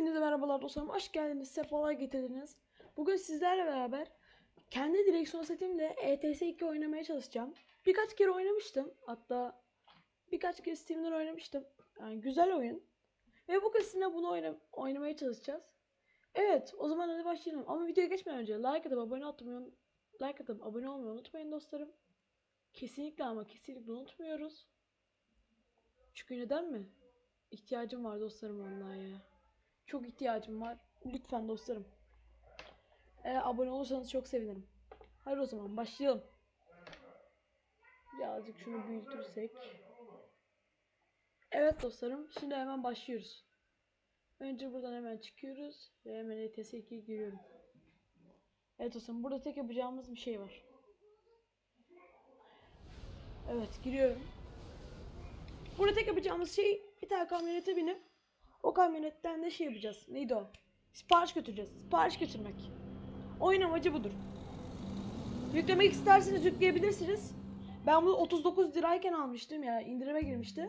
Hepinize merhabalar dostlarım. Hoş geldiniz. Sefalar getirdiniz. Bugün sizlerle beraber kendi direksiyon setimle ETS 2 oynamaya çalışacağım. Birkaç kere oynamıştım. Hatta birkaç kere Steam'den oynamıştım. Yani güzel oyun. Ve bugün sizinle bunu oyna oynamaya çalışacağız. Evet, o zaman hadi başlayalım. Ama videoya geçmeden önce like atıp abone olmayı like atıp abone olmayı unutmayın dostlarım. Kesinlikle ama kesinlikle unutmuyoruz. Çünkü neden mi? İhtiyacım var dostlarım vallahi ya. Çok ihtiyacım var. Lütfen dostlarım. Eğer abone olursanız çok sevinirim. Hadi o zaman başlayalım. Birazcık şunu büyütürsek. Evet dostlarım. Şimdi hemen başlıyoruz. Önce buradan hemen çıkıyoruz. Ve hemen E ETS 2'ye giriyorum. Evet dostlarım. Burada tek yapacağımız bir şey var. Evet giriyorum. Burada tek yapacağımız şey bir tane kamyonete binip o kamyonetten de şey yapacağız. Neydi o? Sipariş götüreceğiz. Sipariş götürmek. Oyun amacı budur. Yüklemek isterseniz yükleyebilirsiniz. Ben bunu 39 lirayken almıştım ya indirime girmişti.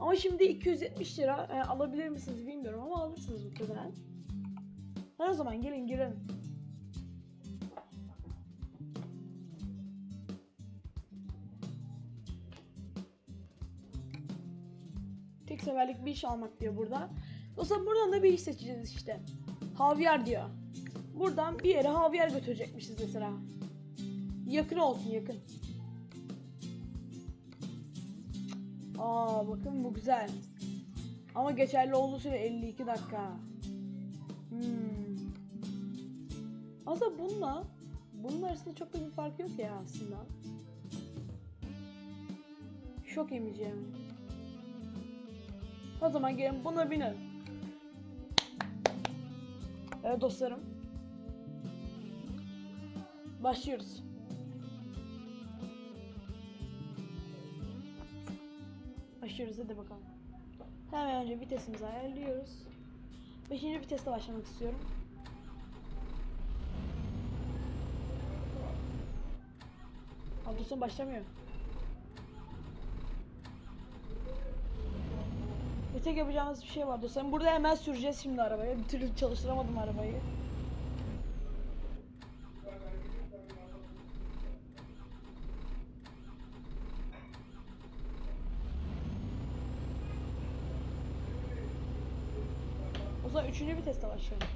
Ama şimdi 270 lira Yani alabilir misiniz bilmiyorum ama alırsınız muhtemelen. Hadi o zaman gelin girelim. Tek seferlik bir iş almak diyor burada. Dostlar buradan da bir iş seçeceğiz işte. Havyar diyor. Buradan bir yere havyar götürecekmişiz mesela. Yakın olsun yakın. Aa bakın bu güzel. Ama geçerli olduğu süre 52 dakika. Hmm. Aslında bununla bunun arasında çok da bir fark yok ya aslında. Şok yemeyeceğim. O zaman gelin buna binelim. Evet dostlarım. Başlıyoruz. Başlıyoruz hadi bakalım. Hemen önce vitesimizi ayarlıyoruz. Beşinci viteste başlamak istiyorum. Abdülsün başlamıyor. Tek yapacağımız bir şey var dostlarım. Burada hemen süreceğiz şimdi arabayı. Bir türlü çalıştıramadım arabayı. O zaman üçüncü viteste başlayalım.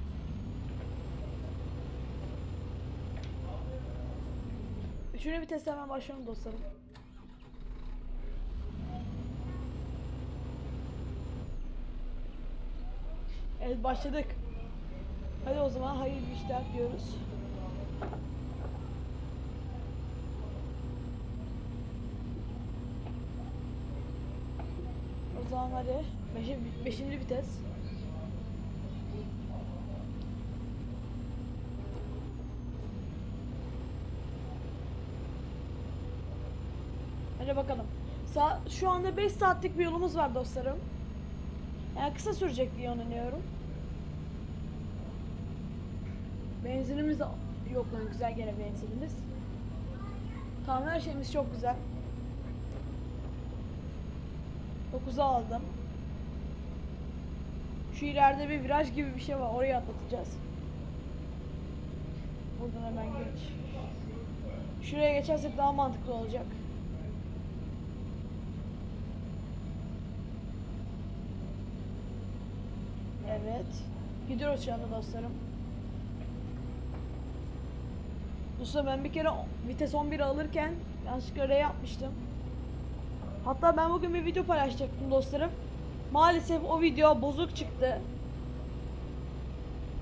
Üçüncü viteste hemen başlayalım dostlarım. Evet başladık. Hadi o zaman hayırlı işler diyoruz. O zaman hadi. Beşi, beşinci vites. Hadi bakalım. Sa şu anda 5 saatlik bir yolumuz var dostlarım. Yani kısa sürecek diye inanıyorum. Benzinimiz de yok lan güzel gene benzinimiz. Tamam her şeyimiz çok güzel. 9'a aldım. Şu ileride bir viraj gibi bir şey var. Oraya atlatacağız. Buradan hemen geç. Şuraya geçersek daha mantıklı olacak. Evet. Gidiyoruz şu dostlarım. Dostlar ben bir kere vites 11 alırken yanlışlıkla R yapmıştım. Hatta ben bugün bir video paylaşacaktım dostlarım. Maalesef o video bozuk çıktı.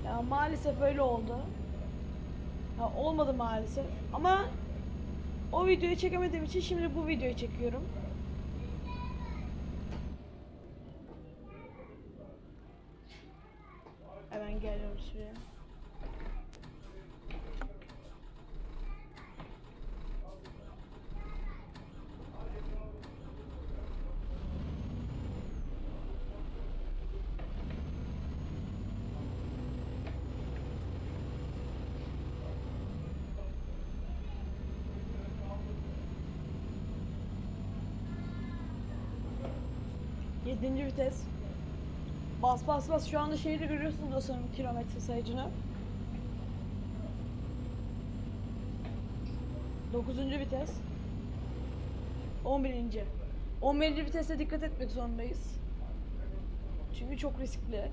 Ya maalesef öyle oldu. Ya olmadı maalesef. Ama o videoyu çekemediğim için şimdi bu videoyu çekiyorum. Geliyorum şuraya. Yedinci vites. Bas bas bas. Şu anda şehri görüyorsunuz dostlarım kilometre sayıcını. 9. vites. 11. 11. vitese dikkat etmek zorundayız. Çünkü çok riskli.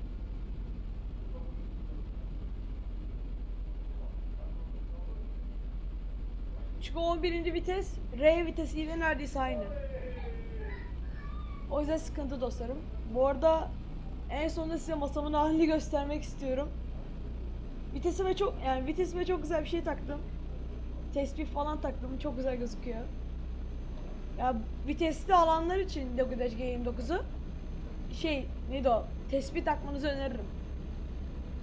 Çünkü 11. vites R vitesiyle neredeyse aynı. O yüzden sıkıntı dostlarım. Bu arada en sonunda size masamın halini göstermek istiyorum. Vitesime çok yani vitesime çok güzel bir şey taktım. Tespih falan taktım. Çok güzel gözüküyor. Ya vitesli alanlar için Dokudash G29'u şey neydi o? Tespih takmanızı öneririm.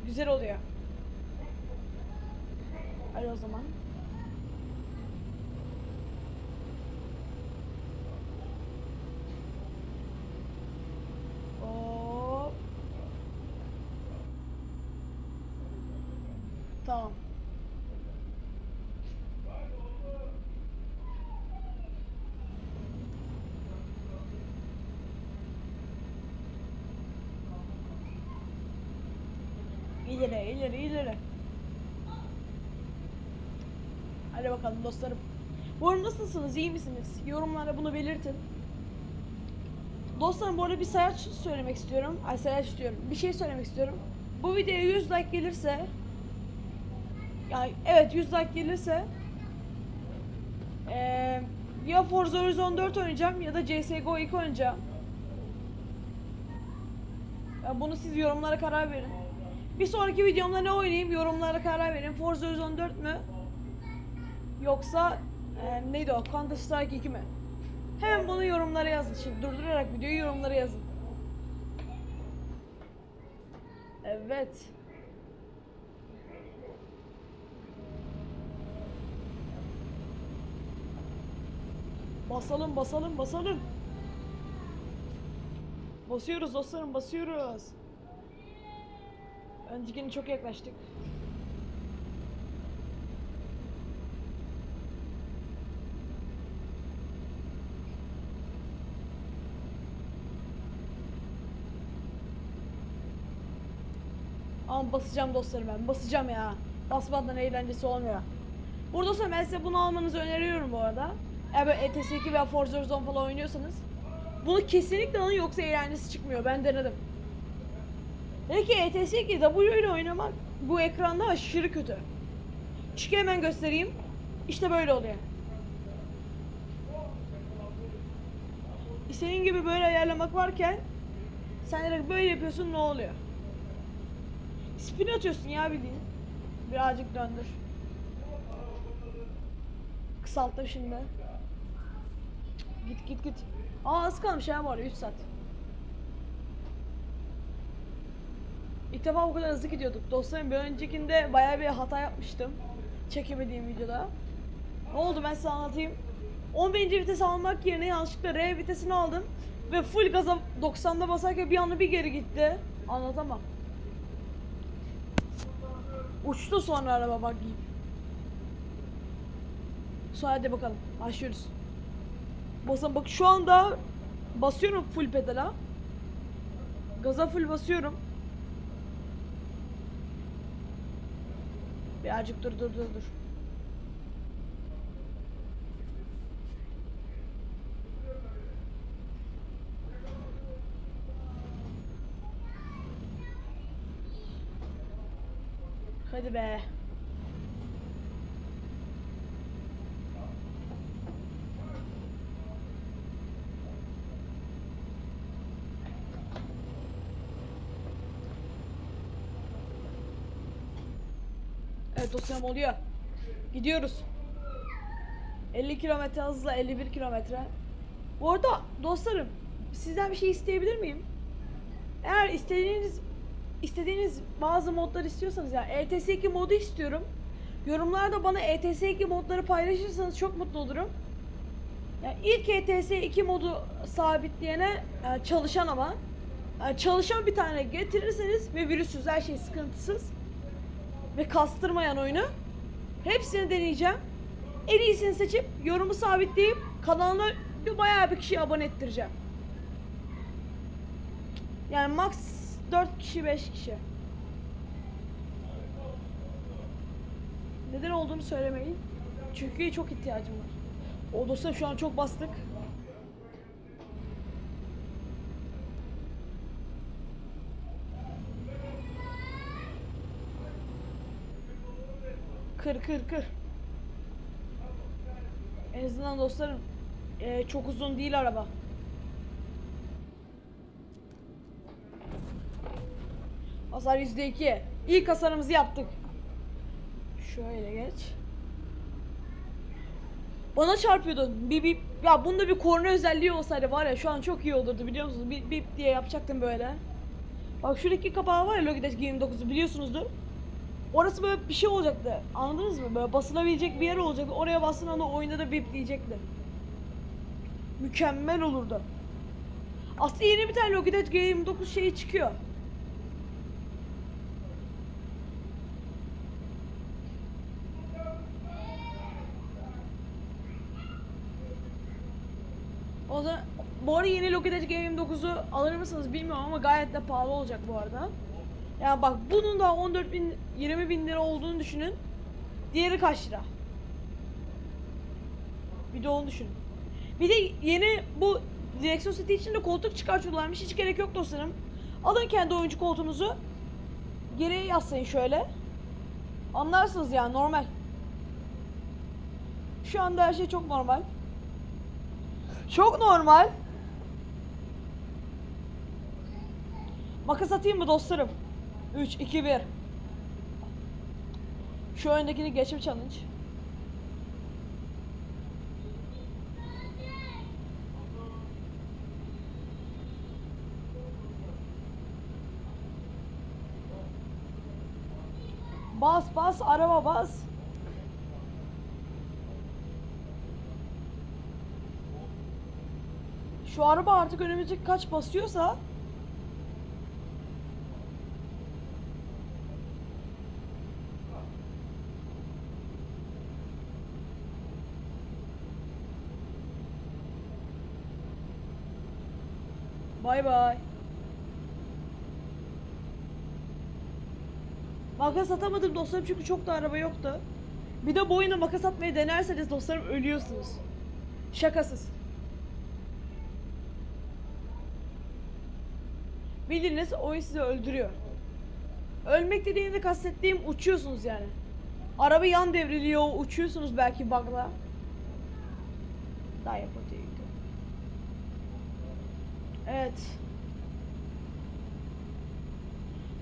Güzel oluyor. Hadi o zaman. Hop. Tamam. İleri, ileri, ileri. Hadi bakalım dostlarım. Bu arada nasılsınız? iyi misiniz? Yorumlara bunu belirtin. Dostlarım bu arada bir sayaç söylemek istiyorum. Ay sayaç diyorum. Bir şey söylemek istiyorum. Bu videoya 100 like gelirse yani evet 100 like gelirse eee ya Forza Horizon 4 oynayacağım ya da CSGO 2 oynayacağım. Ya bunu siz yorumlara karar verin. Bir sonraki videomda ne oynayayım yorumlara karar verin. Forza Horizon 4 mü? Yoksa eee neydi o? Counter Strike 2 mi? Hemen bunu yorumlara yazın. Şimdi durdurarak videoyu yorumlara yazın. Evet. Basalım basalım basalım. Basıyoruz dostlarım basıyoruz. Öncekine çok yaklaştık. Ama basacağım dostlarım ben. Basacağım ya. Basmadan eğlencesi olmuyor. Burada olsa ben size bunu almanızı öneriyorum bu arada. Eğer böyle ETS 2 veya Forza Horizon falan oynuyorsanız. Bunu kesinlikle alın yoksa eğlencesi çıkmıyor. Ben denedim. Peki ETS 2 W ile oynamak bu ekranda aşırı kötü. Çünkü hemen göstereyim. İşte böyle oluyor. İstediğin gibi böyle ayarlamak varken sen direkt böyle yapıyorsun ne oluyor? Spin atıyorsun ya bildiğin. Birazcık döndür. Kısalttım şimdi. Git git git. Aa az kalmış ya bu arada 3 saat. İlk defa bu kadar hızlı gidiyorduk. Dostlarım bir öncekinde bayağı bir hata yapmıştım. Çekemediğim videoda. Ne oldu ben size anlatayım. 11. vites almak yerine yanlışlıkla R vitesini aldım. Ve full gaza 90'da basarken bir anda bir geri gitti. Anlatamam. Uçtu sonra araba bak gibi. Sonra hadi bakalım başlıyoruz. Basın bak şu anda basıyorum full pedala. Gaza full basıyorum. Birazcık dur dur dur dur. Hadi be. Evet dostlarım oluyor. Gidiyoruz. 50 kilometre hızla 51 kilometre. Bu arada dostlarım sizden bir şey isteyebilir miyim? Eğer istediğiniz istediğiniz bazı modlar istiyorsanız ya ETS2 modu istiyorum. Yorumlarda bana ETS2 modları paylaşırsanız çok mutlu olurum. Yani ilk ETS2 modu sabitleyene e, çalışan ama e, çalışan bir tane getirirseniz ve virüsüz her şey sıkıntısız ve kastırmayan oyunu hepsini deneyeceğim. En iyisini seçip yorumu sabitleyip kanalına bayağı bir kişi abone ettireceğim. Yani max 4 kişi 5 kişi. Neden olduğunu söylemeyin. Çünkü çok ihtiyacım var. O dosya şu an çok bastık. Kır kır kır. En azından dostlarım eee, çok uzun değil araba. Hasar %2. İlk hasarımızı yaptık. Şöyle geç. Bana çarpıyordun. Bip bip. Ya bunda bir korna özelliği olsaydı var ya şu an çok iyi olurdu biliyor musunuz? Bip bip diye yapacaktım böyle. Bak şuradaki kapağı var ya Logitech G29'u biliyorsunuzdur. Orası böyle bir şey olacaktı. Anladınız mı? Böyle basılabilecek bir yer olacaktı. Oraya bastığın anda oyunda da bip diyecekti. Mükemmel olurdu. Aslında yeni bir tane Logitech G29 şeyi çıkıyor. O da bu arada yeni Logitech G29'u alır mısınız bilmiyorum ama gayet de pahalı olacak bu arada. Yani bak bunun da 14 bin 20 bin lira olduğunu düşünün. Diğeri kaç lira? Bir de onu düşünün. Bir de yeni bu direksiyon seti için de koltuk çıkartıyorlarmış. Hiç gerek yok dostlarım. Alın kendi oyuncu koltuğunuzu. Geriye yaslayın şöyle. Anlarsınız yani normal. Şu anda her şey çok normal. Çok normal. Makas atayım mı dostlarım? 3, 2, 1. Şu öndekini geçim challenge. Bas bas araba bas. Şu araba artık önümüzdeki kaç basıyorsa Bay bay. Makas atamadım dostlarım çünkü çok da araba yoktu. Bir de bu oyuna makas atmayı denerseniz dostlarım ölüyorsunuz. Şakasız. Bildiğiniz oyun sizi öldürüyor. Ölmek dediğimde kastettiğim uçuyorsunuz yani. Araba yan devriliyor, uçuyorsunuz belki bug'la. Daha yapatıyor. Evet.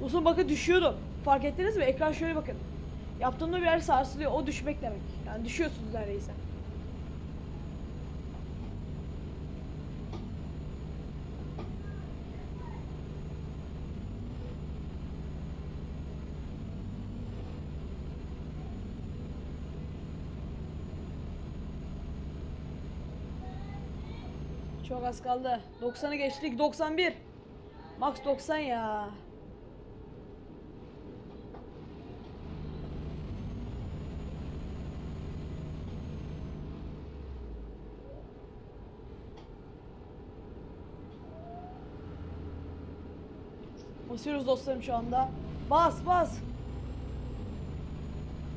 Dostum bakın düşüyordum. Fark ettiniz mi? Ekran şöyle bakın. Yaptığımda bir yer sarsılıyor. O düşmek demek. Yani düşüyorsunuz neredeyse. Çok az kaldı. 90'ı geçtik. 91. Max 90 ya. Basıyoruz dostlarım şu anda. Bas bas.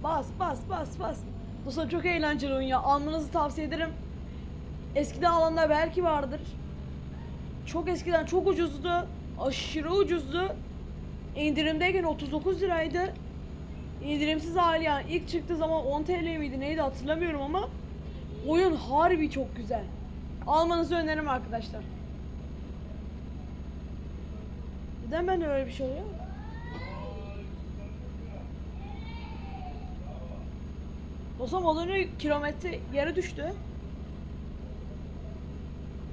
Bas bas bas bas. Dostlarım çok eğlenceli oyun ya. Almanızı tavsiye ederim. Eskiden alanlar belki vardır. Çok eskiden çok ucuzdu. Aşırı ucuzdu. İndirimdeyken 39 liraydı. İndirimsiz hali yani ilk çıktığı zaman 10 TL miydi neydi hatırlamıyorum ama oyun harbi çok güzel. Almanızı öneririm arkadaşlar. Neden ben öyle bir şey oluyor? Dostum az önce kilometre yere düştü.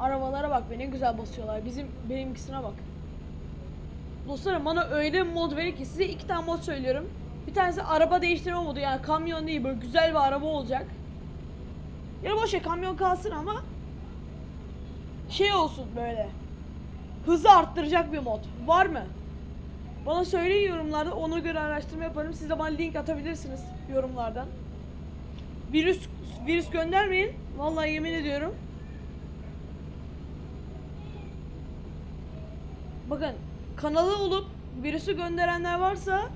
Arabalara bak be ne güzel basıyorlar. Bizim benimkisine bak. Dostlarım bana öyle mod verin ki size iki tane mod söylüyorum. Bir tanesi araba değiştirme modu yani kamyon değil böyle güzel bir araba olacak. Ya boş ver kamyon kalsın ama şey olsun böyle. Hızı arttıracak bir mod. Var mı? Bana söyleyin yorumlarda ona göre araştırma yaparım. Siz de bana link atabilirsiniz yorumlardan. Virüs virüs göndermeyin. Vallahi yemin ediyorum. Bakın kanalı olup virüsü gönderenler varsa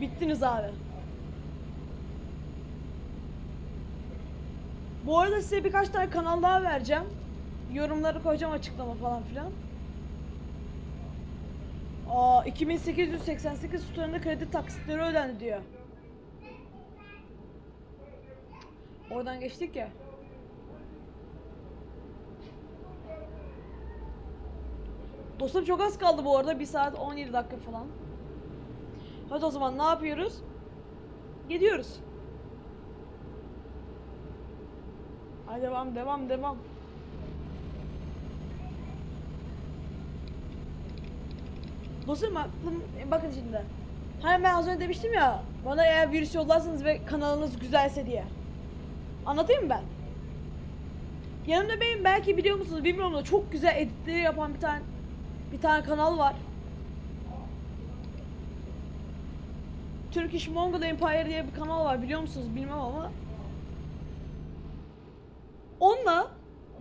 bittiniz abi. Bu arada size birkaç tane kanal daha vereceğim. Yorumları koyacağım açıklama falan filan. Aa 2888 tutarında kredi taksitleri ödendi diyor. Oradan geçtik ya. Dostum çok az kaldı bu arada. 1 saat 17 dakika falan. Hadi o zaman ne yapıyoruz? Gidiyoruz. Hadi devam devam devam. Dostum aklım e, bakın şimdi. Hani ben az önce demiştim ya bana eğer virüs yollarsanız ve kanalınız güzelse diye. Anlatayım mı ben? Yanımda benim belki biliyor musunuz bilmiyorum da çok güzel editleri yapan bir tane bir tane kanal var. Turkish Mongol Empire diye bir kanal var biliyor musunuz bilmem ama. Onunla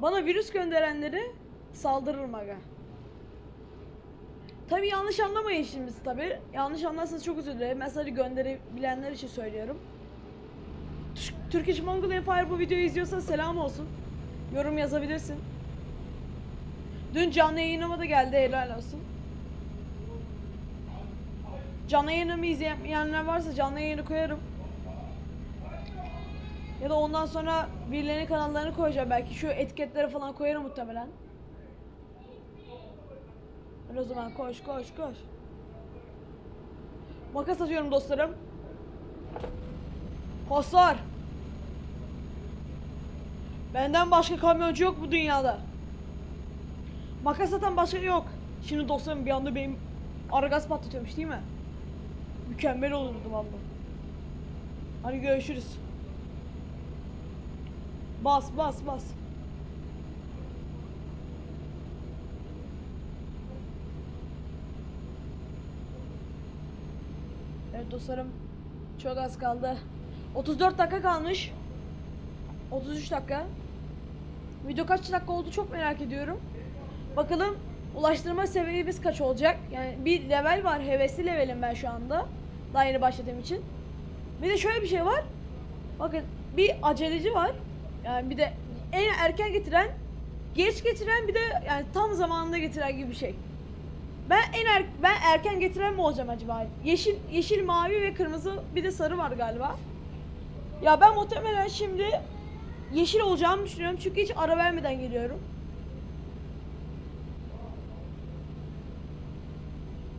bana virüs gönderenleri saldırırım aga. Tabi yanlış anlamayın şimdi tabi. Yanlış anlarsanız çok özür dilerim. Mesajı gönderebilenler için söylüyorum. Turkish Mongol Empire bu videoyu izliyorsa selam olsun. Yorum yazabilirsin. Dün canlı yayınıma da geldi helal olsun. Canlı yayınımı izleyenler varsa canlı yayını koyarım. Ya da ondan sonra birilerinin kanallarını koyacağım belki. Şu etiketlere falan koyarım muhtemelen. O zaman koş koş koş. Makas atıyorum dostlarım. Hasar. Benden başka kamyoncu yok bu dünyada. Makas atan başka yok. Şimdi dostlarım bir anda benim aragaz patlatıyormuş değil mi? Mükemmel olurdu valla. Hadi görüşürüz. Bas bas bas. Evet dostlarım. Çok az kaldı. 34 dakika kalmış. 33 dakika. Video kaç dakika oldu çok merak ediyorum. Bakalım ulaştırma seviyemiz kaç olacak? Yani bir level var. Hevesli levelim ben şu anda. Daha yeni başladığım için. Bir de şöyle bir şey var. Bakın bir aceleci var. Yani bir de en erken getiren, geç getiren bir de yani tam zamanında getiren gibi bir şey. Ben en er, ben erken getiren mi olacağım acaba? Yeşil yeşil, mavi ve kırmızı bir de sarı var galiba. Ya ben muhtemelen şimdi yeşil olacağımı düşünüyorum çünkü hiç ara vermeden geliyorum.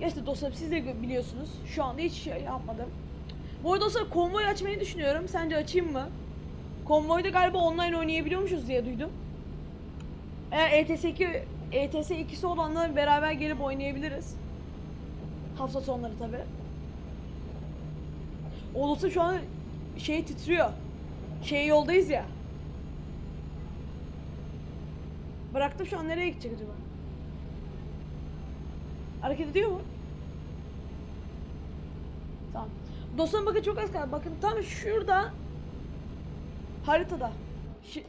Gerçi dostlarım siz de biliyorsunuz. Şu anda hiç şey yapmadım. Bu arada dostlar konvoy açmayı düşünüyorum. Sence açayım mı? Konvoyda galiba online oynayabiliyormuşuz diye duydum. Eğer E ETS 2 ETS 2'si olanlar beraber gelip oynayabiliriz. Hafta sonları tabi. Olursa şu an şey titriyor. Şey yoldayız ya. Bıraktım şu an nereye gidecek acaba? Hareket ediyor mu? Tamam. Dostlarım bakın çok az kaldı. Bakın tam şurada haritada. Şi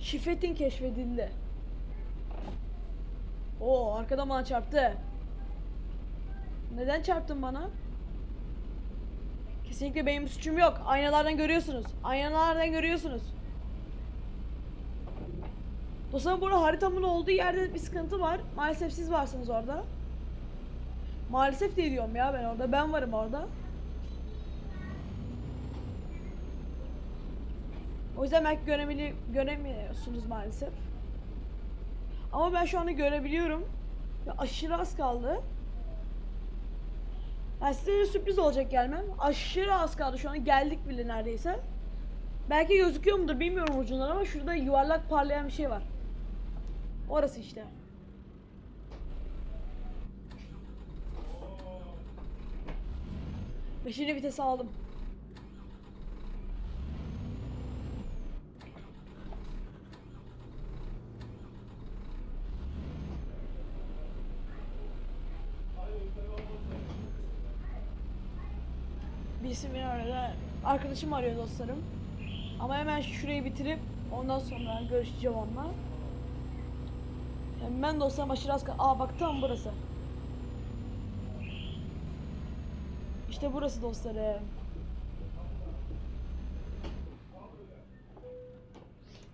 Şifretin keşfedildi. Oo arkada bana çarptı. Neden çarptın bana? Kesinlikle benim suçum yok. Aynalardan görüyorsunuz. Aynalardan görüyorsunuz. Dostlarım burada haritamın olduğu yerde bir sıkıntı var. Maalesef siz varsınız orada. Maalesef diye diyorum ya ben orada. Ben varım orada. O yüzden belki göremeli, göremiyorsunuz maalesef. Ama ben şu anda görebiliyorum. Ve aşırı az kaldı. Yani size de sürpriz olacak gelmem. Aşırı az kaldı şu an. Geldik bile neredeyse. Belki gözüküyor mudur bilmiyorum ucundan ama şurada yuvarlak parlayan bir şey var. Orası işte. Beşinci vitesi aldım. Birisi beni arıyor. Arkadaşım arıyor dostlarım. Ama hemen şurayı bitirip ondan sonra görüşeceğim onunla. Hemen dostlarım aşırı az Aa bak tam burası. İşte burası dostlarım.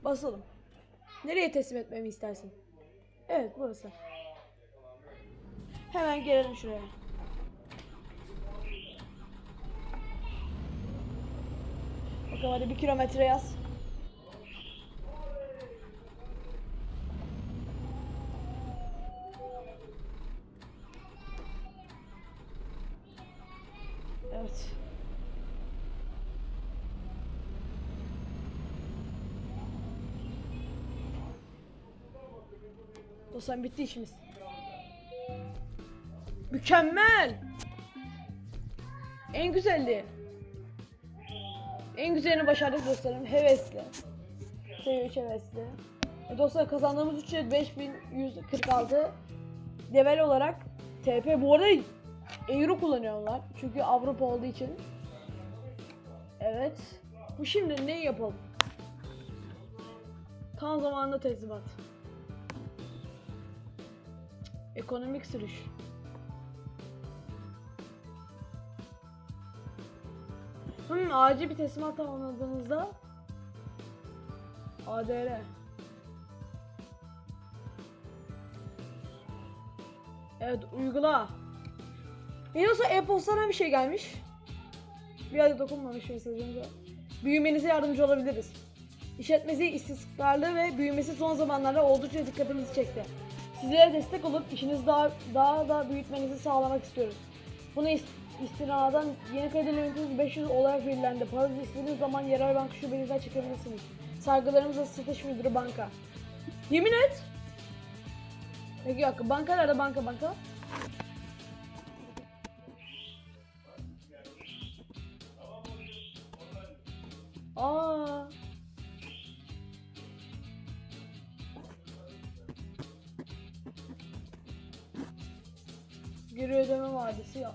Basalım. Nereye teslim etmemi istersin? Evet burası. Hemen gelelim şuraya. Bakalım hadi bir kilometre yaz. Dostlar bitti işimiz. Mükemmel. En güzelliği. En güzelini başardık dostlarım. Hevesli. Seviye 3 hevesli. E dostlar kazandığımız ücret 5146. Level olarak TP bu arada Euro kullanıyorlar. Çünkü Avrupa olduğu için. Evet. Bu şimdi ne yapalım? Tam zamanında teslimat. Ekonomik sürüş. Hmm, acil bir teslimat tamamladığınızda ADR. Evet uygula. Yoksa e-postana bir şey gelmiş. Bir ayda dokunmamış mesajımıza. Büyümenize yardımcı olabiliriz. İşletmesi istikrarlı ve büyümesi son zamanlarda oldukça dikkatimizi çekti. Sizlere destek olup işinizi daha daha da büyütmenizi sağlamak istiyoruz. Bunu ist istinaden yeni kredi limitiniz 500 olarak belirlendi. Paranızı istediğiniz zaman yerel banka şubenizden çekebilirsiniz. Saygılarımızla satış müdürü banka. Yemin et. Peki yok banka nerede banka banka? Aa. Geri ödeme vadesi yok.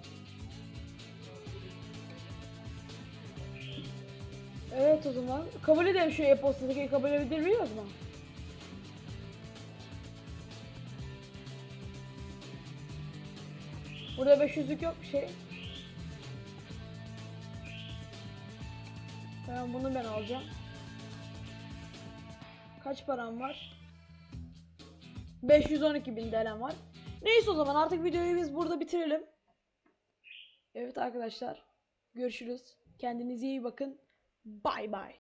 Evet o zaman. Kabul edelim şu e-postadaki kabul edebiliyoruz mu? Burada 500'lük yok bir şey. Tamam bunu ben alacağım. Kaç param var? 512 bin TL'm var. Neyse o zaman artık videoyu biz burada bitirelim. Evet arkadaşlar. Görüşürüz. Kendinize iyi bakın. Bay bay.